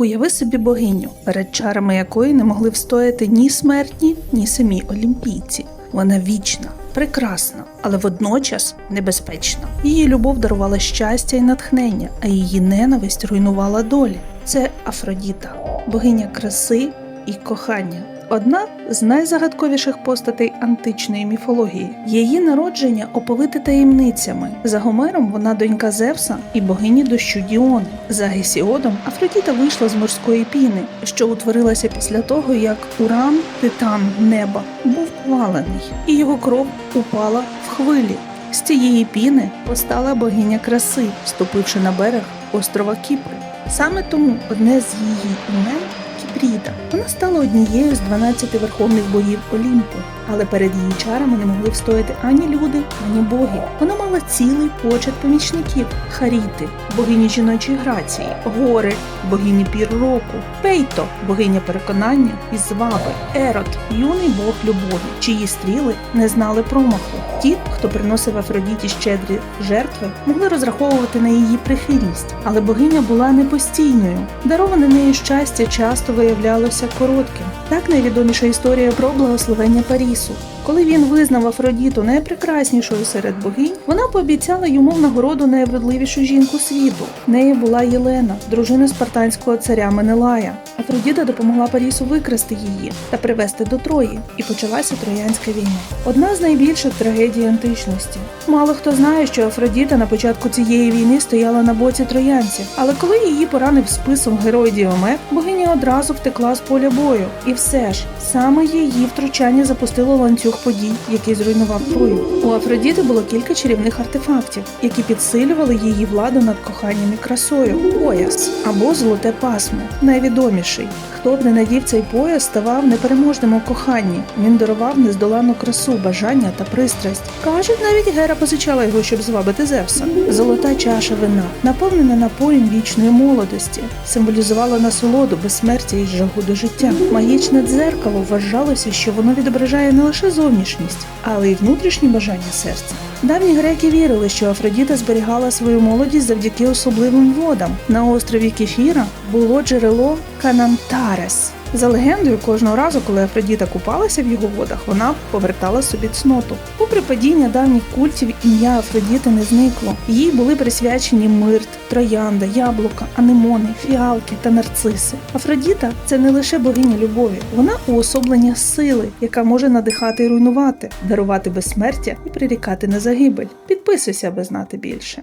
Уяви собі богиню, перед чарами якої не могли встояти ні смертні, ні самі олімпійці. Вона вічна, прекрасна, але водночас небезпечна. Її любов дарувала щастя і натхнення, а її ненависть руйнувала долі. Це Афродіта, богиня краси і кохання. Одна з найзагадковіших постатей античної міфології. Її народження оповите таємницями. За Гомером вона донька Зевса і богині дощу Діони. За Гесіодом Афродіта вийшла з морської піни, що утворилася після того, як Уран, титан неба, був повалений, і його кров упала в хвилі. З цієї піни постала богиня краси, ступивши на берег острова Кіпри. Саме тому одне з її імен Кіпріда. Вона стала однією з 12 верховних богів Олімпу, але перед її чарами не могли встояти ані люди, ані боги. Вона мала цілий почет помічників: Харіти, богині жіночої грації, гори, богині пір року, Пейто, богиня переконання і зваби, Ерот, юний бог любові, чиї стріли не знали промаху. Ті, хто приносив Афродіті щедрі жертви, могли розраховувати на її прихильність, але богиня була непостійною. Дароване нею щастя часто виявлялося коротким. Так найвідоміша історія про благословення Парісу. Коли він визнав Афродіту найпрекраснішою серед богинь, вона пообіцяла йому в нагороду найвродливішу жінку світу. Нею була Єлена, дружина спартанського царя Менелая. Афродіта допомогла Парісу викрасти її та привезти до Трої, і почалася Троянська війна. Одна з найбільших трагедій античності. Мало хто знає, що Афродіта на початку цієї війни стояла на боці троянців, але коли її поранив списом герой Діомет, богиня одразу втекла з поля бою. І все ж саме її втручання запустило ланцюг подій, який зруйнував Трою. У Афродіти було кілька чарівних артефактів, які підсилювали її владу над коханням і красою. Пояс або золоте пасмо, найвідоміший. Хто б не надів цей пояс, ставав непереможним у коханні. Він дарував нездоланну красу, бажання та пристрасть. Кажуть, навіть Гера позичала його, щоб звабити Зевса. Золота чаша вина, наповнена напоєм вічної молодості, символізувала насолоду, безсмертя і жагу до життя. Магічне дзеркало вважалося, що воно відображає не лише зовнішність, але й внутрішні бажання серця. Давні греки вірили, що Афродіта зберігала свою молодість завдяки особливим водам. На острові Кефіра було джерело Канантарес. За легендою, кожного разу, коли Афродіта купалася в його водах, вона повертала собі цноту. Попри падіння давніх культів, ім'я Афродіти не зникло. Їй були присвячені мирт, троянда, яблука, анемони, фіалки та нарциси. Афродіта це не лише богиня любові, вона уособлення сили, яка може надихати і руйнувати, дарувати безсмертя і прирікати на загибель. Підписуйся, аби знати більше.